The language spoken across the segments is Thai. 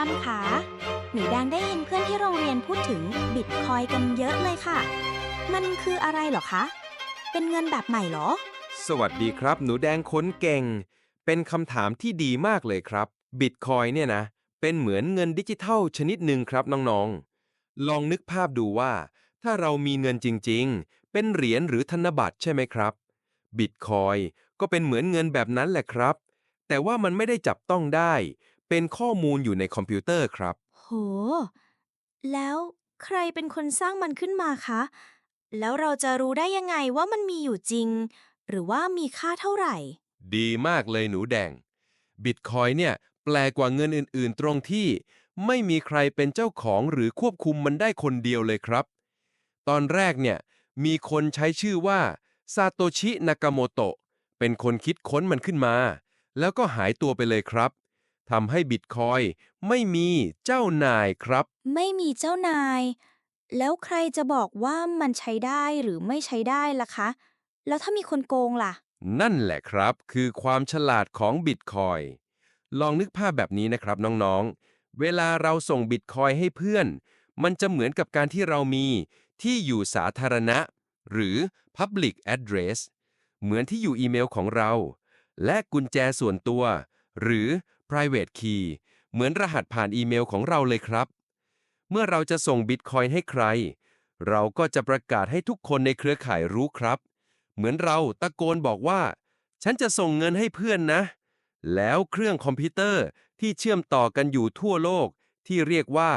ดำคะหนูแดงได้ยินเพื่อนที่โรงเรียนพูดถึงบิตคอยกันเยอะเลยค่ะ มันคืออะไรหรอคะ เป็นเงินแบบใหม่หรอ สวัสดีครับ หนูแดงค้นเก่ง เป็นคำถามที่ดีมากเลยครับ บิตคอยเนี่ยนะ เป็นเหมือนเงินดิจิทัลชนิดหนึ่งครับน้องๆ ลองนึกภาพดูว่า ถ้าเรามีเงินจริงๆ เป็นเหรียญหรือธนบัตรใช่ไหมครับ บิตคอยก็เป็นเหมือนเงินแบบนั้นแหละครับ แต่ว่ามันไม่ได้จับต้องได้ เป็นข้อมูลอยู่ในคอมพิวเตอร์ครับ โห แล้วใครเป็นคนสร้างมันขึ้นมาคะ แล้วเราจะรู้ได้ยังไงว่ามันมีอยู่จริง หรือว่ามีค่าเท่าไหร่ ดีมากเลยหนูแดง บิตคอยเนี่ย แปลกว่าเงินอื่น ๆ ตรงที่ ไม่มีใครเป็นเจ้าของหรือควบคุมมันได้คนเดียวเลยครับ ตอนแรกเนี่ย มีคนใช้ชื่อว่าซาโตชินากาโมโตะเป็นคนคิดค้นมันขึ้นมา แล้วก็หายตัวไปเลยครับ ทำให้บิตคอยไม่มีเจ้านายครับ ไม่มีเจ้านาย แล้วใครจะบอกว่ามันใช้ได้หรือไม่ใช้ได้ล่ะคะ แล้วถ้ามีคนโกงล่ะ นั่นแหละครับ คือความฉลาดของบิตคอยลองนึกภาพแบบนี้นะครับน้องๆ เวลาเราส่งบิตคอยให้เพื่อน มันจะเหมือนกับการที่เรามีที่อยู่สาธารณะ หรือ Public Address เหมือนที่อยู่อีเมลของเรา และกุญแจส่วนตัว หรือ Private Key เหมือนรหัสผ่านอีเมลของเราเลยครับ เมื่อเราจะส่งบิตคอยให้ใคร เราก็จะประกาศให้ทุกคนในเครือข่ายรู้ครับ เหมือนเราตะโกนบอกว่า ฉันจะส่งเงินให้เพื่อนนะ แล้วเครื่องคอมพิวเตอร์ที่เชื่อมต่อกันอยู่ทั่วโลก ที่เรียกว่า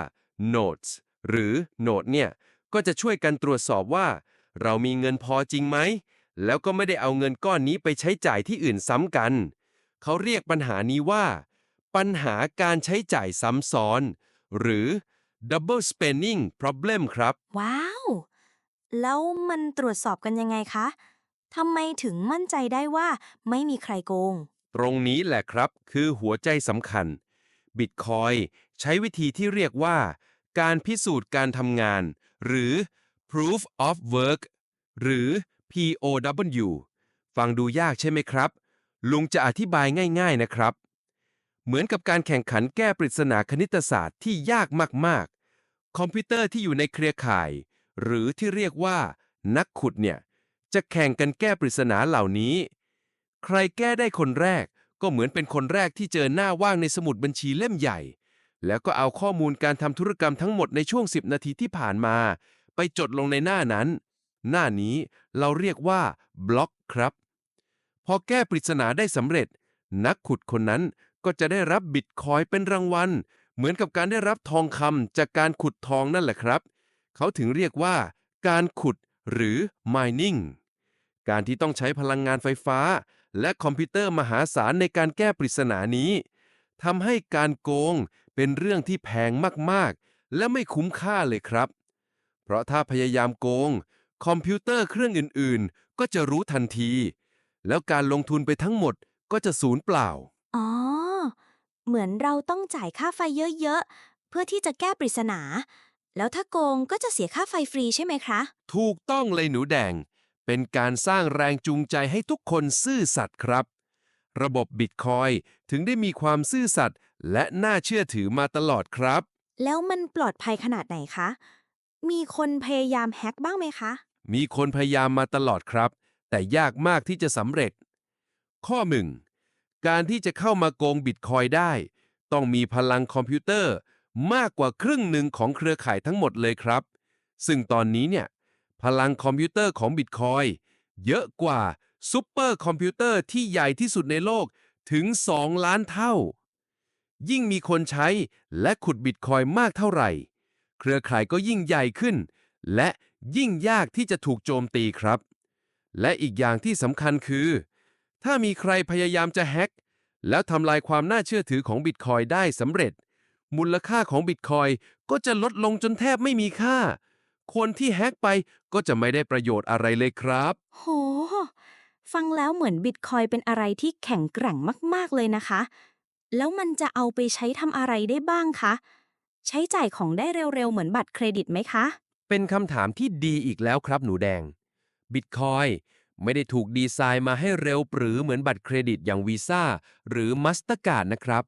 Nodes หรือ Node เนี่ย ก็จะช่วยกันตรวจสอบว่า เรามีเงินพอจริงไหม แล้วก็ไม่ได้เอาเงินก้อนนี้ไปใช้จ่ายที่อื่นซ้ำกัน เขาเรียกปัญหานี้ว่า ปัญหาการใช้จ่ายซ้ำซ้อน หรือ double spending problem ครับ ว้าว แล้วมันตรวจสอบกันยังไงคะ ทำไมถึงมั่นใจได้ว่าไม่มีใครโกง ตรงนี้แหละครับคือหัวใจสำคัญ Bitcoin ใช้วิธีที่เรียกว่า การพิสูจน์การทำงาน หรือ proof of work หรือ POW ฟังดูยากใช่ไหมครับ ลุงจะอธิบายง่าย ๆนะครับ เหมือนกับการแข่งขันแก้ปริศนาคณิตศาสตร์ที่ยากมากๆ คอมพิวเตอร์ที่อยู่ในเครือข่าย หรือที่เรียกว่า นักขุดเนี่ย จะแข่งกันแก้ปริศนาเหล่านี้ ใครแก้ได้คนแรก ก็เหมือนเป็นคนแรกที่เจอหน้าว่างในสมุดบัญชีเล่มใหญ่ แล้วก็เอาข้อมูลการทำธุรกรรมทั้งหมดในช่วง 10 นาทีที่ผ่านมา ไปจดลงในหน้านั้น หน้านี้เราเรียกว่าบล็อกครับ พอแก้ปริศนาได้สำเร็จ นักขุดคนนั้น ก็จะได้รับบิตคอยเป็นรางวัล เหมือนกับการได้รับทองคำจากการขุดทองนั่นแหละครับ เขาถึงเรียกว่า การขุดหรือ mining การที่ต้องใช้พลังงานไฟฟ้า และคอมพิวเตอร์มหาศาลในการแก้ปริศนานี้ทำให้การโกงเป็นเรื่องที่แพงมากๆ และไม่คุ้มค่าเลยครับ เพราะถ้าพยายามโกง คอมพิวเตอร์เครื่องอื่นๆ ก็จะรู้ทันที แล้วการลงทุนไปทั้งหมดก็จะสูญเปล่า อ๋อ เหมือนเราต้องจ่ายค่าไฟเยอะๆ เพื่อที่จะแก้ปริศนา แล้วถ้าโกงก็จะเสียค่าไฟฟรีใช่ไหมคะ ถูกต้องเลยหนูแดง เป็นการสร้างแรงจูงใจให้ทุกคนซื่อสัตย์ครับ ระบบบิตคอยถึงได้มีความซื่อสัตย์และน่าเชื่อถือมาตลอดครับ แล้วมันปลอดภัยขนาดไหนคะ มีคนพยายามแฮ็กบ้างไหมคะ มีคนพยายามมาตลอดครับ แต่ยากมากที่จะสำเร็จ ข้อหนึ่ง การที่จะเข้ามาโกงบิตคอยได้ ต้องมีพลังคอมพิวเตอร์ มากกว่าครึ่งหนึ่งของเครือข่ายทั้งหมดเลยครับ ซึ่งตอนนี้เนี่ย พลังคอมพิวเตอร์ของบิตคอยเยอะกว่าซูเปอร์คอมพิวเตอร์ที่ใหญ่ที่สุดในโลกถึง 2 ล้านเท่า ยิ่งมีคนใช้และขุดบิตคอยมากเท่าไหร่ เครือข่ายก็ยิ่งใหญ่ขึ้น และยิ่งยากที่จะถูกโจมตีครับ และอีกอย่างที่สำคัญคือ ถ้ามีใครพยายามจะแฮ็กแล้วทำลายความน่าเชื่อถือของบิตคอยได้สำเร็จ มูลค่าของบิตคอยก็จะลดลงจนแทบไม่มีค่า คนที่แฮ็กไปก็จะไม่ได้ประโยชน์อะไรเลยครับ โห ฟังแล้วเหมือนบิตคอยเป็นอะไรที่แข็งแกร่งมาก ๆ เลยนะคะ แล้วมันจะเอาไปใช้ทำอะไรได้บ้างคะ ใช้จ่ายของได้เร็ว ๆ เหมือนบัตรเครดิตไหมคะ เป็นคำถามที่ดีอีกแล้วครับหนูแดงบิตคอย ไม่ได้ถูกดีไซน์มาให้เร็วปรือเหมือนบัตรเครดิตอย่างวีซ่าหรือมัสเต r การ์ดนะครับ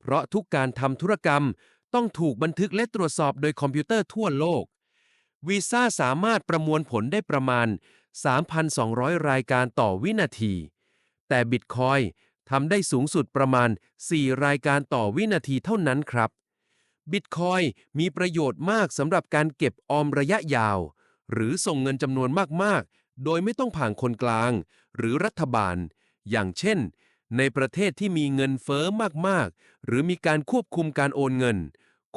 เพเพราะทุกการทำธุรกรรมต้องถูกบันทึกและตรวจสอบโดยคอมพิวเตอร์ทั่วโลกวีซ่าสามารถประมวลผลได้ประมาณ 3,200 รายการต่อวินาที แต่บิตคอยทำได้สูงสุดประมาณ 4 รายการต่อวินาทีเท่านั้นครับบิตคอยมีประโยชน์มากสำหรับการเก็บออมระยะยาว หรือส่งเงินจำนวนมากๆ โดยไม่ต้องผ่านคนกลาง หรือรัฐบาล อย่างเช่น ในประเทศที่มีเงินเฟ้อมากๆ หรือมีการควบคุมการโอนเงิน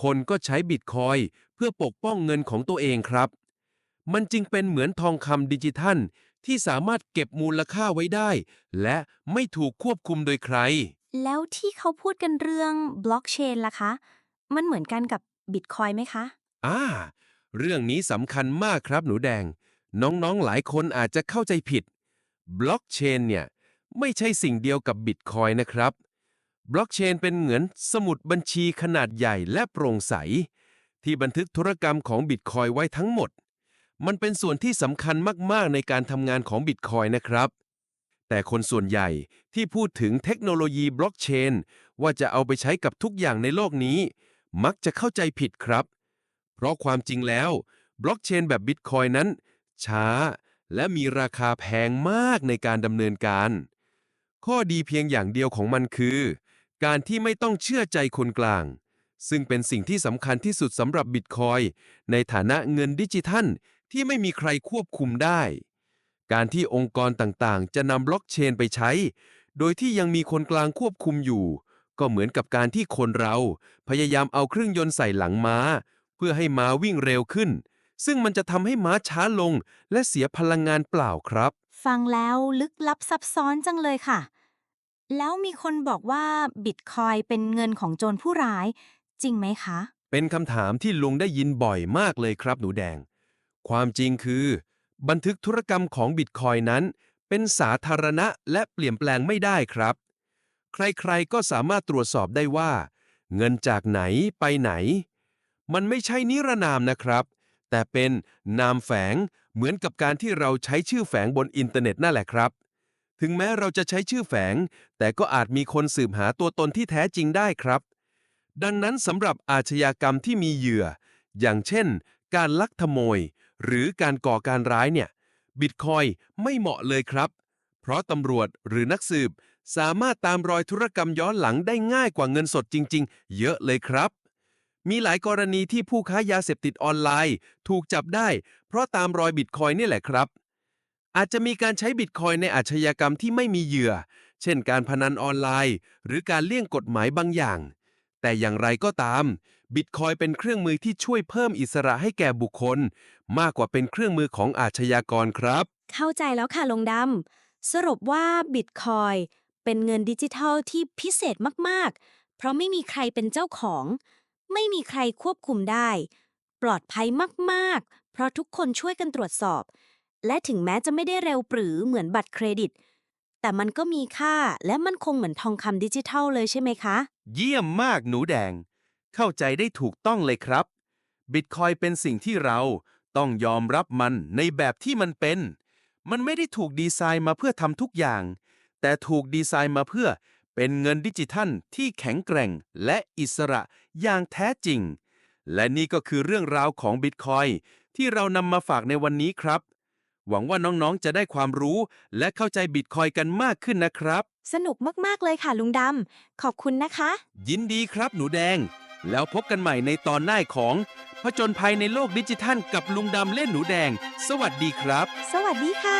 คนก็ใช้บิตคอยเพื่อปกป้องเงินของตัวเองครับ มันจึงเป็นเหมือนทองคำดิจิทัล ที่สามารถเก็บมูลค่าไว้ได้ และไม่ถูกควบคุมโดยใคร แล้วที่เขาพูดกันเรื่องบล็อกเชนล่ะคะ มันเหมือนกันกับบิตคอยไหมคะ อ่า เรื่องนี้สำคัญมากครับหนูแดง น้องๆ หลายคนอาจจะเข้าใจผิด บล็อกเชนเนี่ย ไม่ใช่สิ่งเดียวกับบิตคอยนะครับ บล็อกเชนเป็นเหมือนสมุดบัญชีขนาดใหญ่และโปร่งใส ที่บันทึกธุรกรรมของบิตคอยไว้ทั้งหมด มันเป็นส่วนที่สำคัญมากๆ ในการทำงานของบิตคอยนะครับ แต่คนส่วนใหญ่ที่พูดถึงเทคโนโลยีบล็อกเชนว่าจะเอาไปใช้กับทุกอย่างในโลกนี้ มักจะเข้าใจผิดครับ เพราะความจริงแล้วบล็อกเชนแบบบิตคอยนั้น ช้า และมีราคาแพงมากในการดำเนินการ ข้อดีเพียงอย่างเดียวของมันคือ การที่ไม่ต้องเชื่อใจคนกลาง ซึ่งเป็นสิ่งที่สำคัญที่สุดสำหรับบิตคอยในฐานะเงินดิจิทัลที่ไม่มีใครควบคุมได้ การที่องค์กรต่างๆ จะนำบล็อกเชนไปใช้ โดยที่ยังมีคนกลางควบคุมอยู่ ก็เหมือนกับการที่คนเรา พยายามเอาเครื่องยนต์ใส่หลังม้า เพื่อให้ม้าวิ่งเร็วขึ้น ซึ่งมันจะทำให้ม้าช้าลง และเสียพลังงานเปล่าครับ ฟังแล้วลึกลับซับซ้อนจังเลยค่ะ แล้วมีคนบอกว่าบิตคอยเป็นเงินของโจรผู้ร้าย จริงไหมคะ เป็นคำถามที่ลุงได้ยินบ่อยมากเลยครับหนูแดง ความจริงคือ บันทึกธุรกรรมของบิตคอยนั้น เป็นสาธารณะและเปลี่ยนแปลงไม่ได้ครับ ใครๆก็สามารถตรวจสอบได้ว่า เงินจากไหนไปไหน มันไม่ใช่นิรนามนะครับ แต่เป็นนามแฝงเหมือนกับการที่เราใช้ชื่อแฝงบนอินเทอร์เน็ตนั่นแหละครับ ถึงแม้เราจะใช้ชื่อแฝง แต่ก็อาจมีคนสืบหาตัวตนที่แท้จริงได้ครับ ดังนั้นสำหรับอาชญากรรมที่มีเหยื่อ อย่างเช่น การลักขโมย หรือการก่อการร้ายเนี่ยบิตคอยไม่เหมาะเลยครับ เพราะตำรวจหรือนักสืบสามารถตามรอยธุรกรรมย้อนหลังได้ง่ายกว่าเงินสดจริง ๆ เยอะเลยครับ มีหลายกรณีที่ผู้ค้ายาเสพติดออนไลน์ ถูกจับได้ เพราะตามรอยบิตคอยนี่แหละครับ อาจจะมีการใช้บิตคอยในอาชญากรรมที่ไม่มีเหยื่อ เช่นการพนันออนไลน์ หรือการเลี่ยงกฎหมายบางอย่าง แต่อย่างไรก็ตามบิตคอยเป็นเครื่องมือที่ช่วยเพิ่มอิสระให้แก่บุคคล มากกว่าเป็นเครื่องมือของอาชญากรครับ เข้าใจแล้วค่ะลงดำสรุปว่าบิตคอยเป็นเงินดิจิทัลที่พิเศษมาก ๆ เพราะไม่มีใครเป็นเจ้าของ ไม่มีใครควบคุมได้ ปลอดภัยมากๆ เพราะทุกคนช่วยกันตรวจสอบ และถึงแม้จะไม่ได้เร็วปรือเหมือนบัตรเครดิต แต่มันก็มีค่าและมันคงเหมือนทองคำดิจิทัลเลยใช่ไหมคะ เยี่ยมมากหนูแดง เข้าใจได้ถูกต้องเลยครับ บิตคอยเป็นสิ่งที่เราต้องยอมรับมันในแบบที่มันเป็น มันไม่ได้ถูกดีไซน์มาเพื่อทำทุกอย่าง แต่ถูกดีไซน์มาเพื่อ เป็นเงินดิจิทัลที่แข็งแกร่งและอิสระอย่างแท้จริง และนี่ก็คือเรื่องราวของบิตคอยที่เรานำมาฝากในวันนี้ครับ หวังว่าน้องๆจะได้ความรู้และเข้าใจบิตคอยกันมากขึ้นนะครับ สนุกมากๆเลยค่ะลุงดำ ขอบคุณนะคะ ยินดีครับหนูแดง แล้วพบกันใหม่ในตอนหน้าของผจญภัยในโลกดิจิทัลกับลุงดำเล่นหนูแดง สวัสดีครับ สวัสดีค่ะ